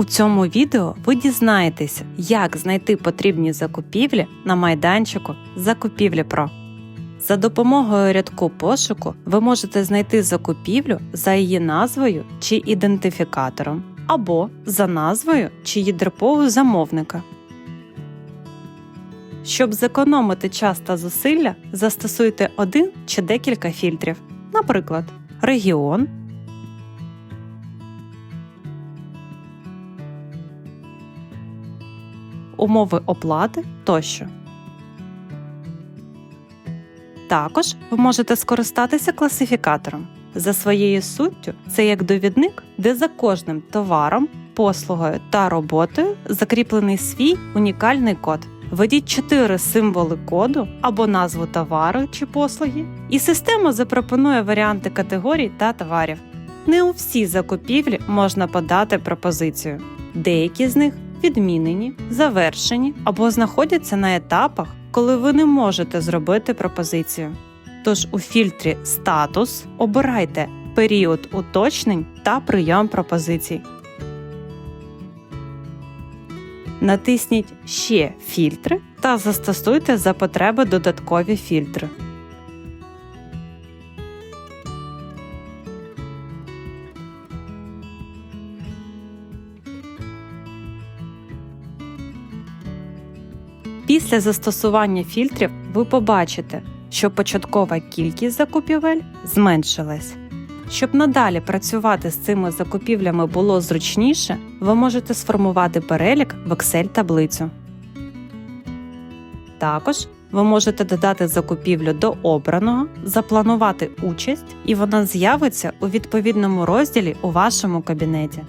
У цьому відео ви дізнаєтеся, як знайти потрібні закупівлі на майданчику Закупівлі Про. За допомогою рядку пошуку ви можете знайти закупівлю за її назвою чи ідентифікатором, або за назвою чи єдерпою замовника. Щоб зекономити час та зусилля, застосуйте один чи декілька фільтрів, наприклад, регіон, умови оплати тощо. Також ви можете скористатися класифікатором. За своєю суттю, це як довідник, де за кожним товаром, послугою та роботою закріплений свій унікальний код. Введіть чотири символи коду або назву товару чи послуги, і система запропонує варіанти категорій та товарів. Не у всі закупівлі можна подати пропозицію. Деякі з них відмінені, завершені або знаходяться на етапах, коли ви не можете зробити пропозицію. Тож у фільтрі Статус обирайте період уточнень та прийом пропозицій. Натисніть Ще фільтри та застосуйте за потреби додаткові фільтри. Після застосування фільтрів ви побачите, що початкова кількість закупівель зменшилась. Щоб надалі працювати з цими закупівлями було зручніше, ви можете сформувати перелік в Excel-таблицю. Також ви можете додати закупівлю до обраного, запланувати участь, і вона з'явиться у відповідному розділі у вашому кабінеті.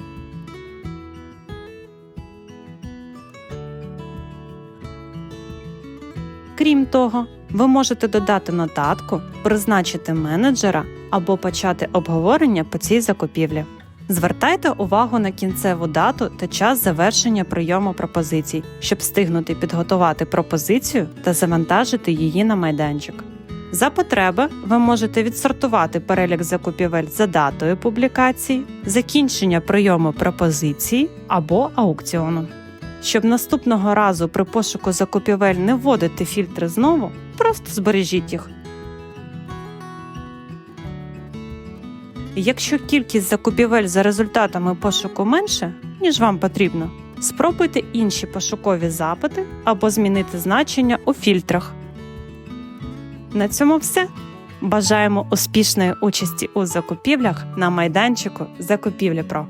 Крім того, ви можете додати нотатку, призначити менеджера або почати обговорення по цій закупівлі. Звертайте увагу на кінцеву дату та час завершення прийому пропозицій, щоб встигнути підготувати пропозицію та завантажити її на майданчик. За потреби ви можете відсортувати перелік закупівель за датою публікації, закінчення прийому пропозиції або аукціону. Щоб наступного разу при пошуку закупівель не вводити фільтри знову, просто збережіть їх. Якщо кількість закупівель за результатами пошуку менше, ніж вам потрібно, спробуйте інші пошукові запити або змінити значення у фільтрах. На цьому все. Бажаємо успішної участі у закупівлях на майданчику Закупівлі Про.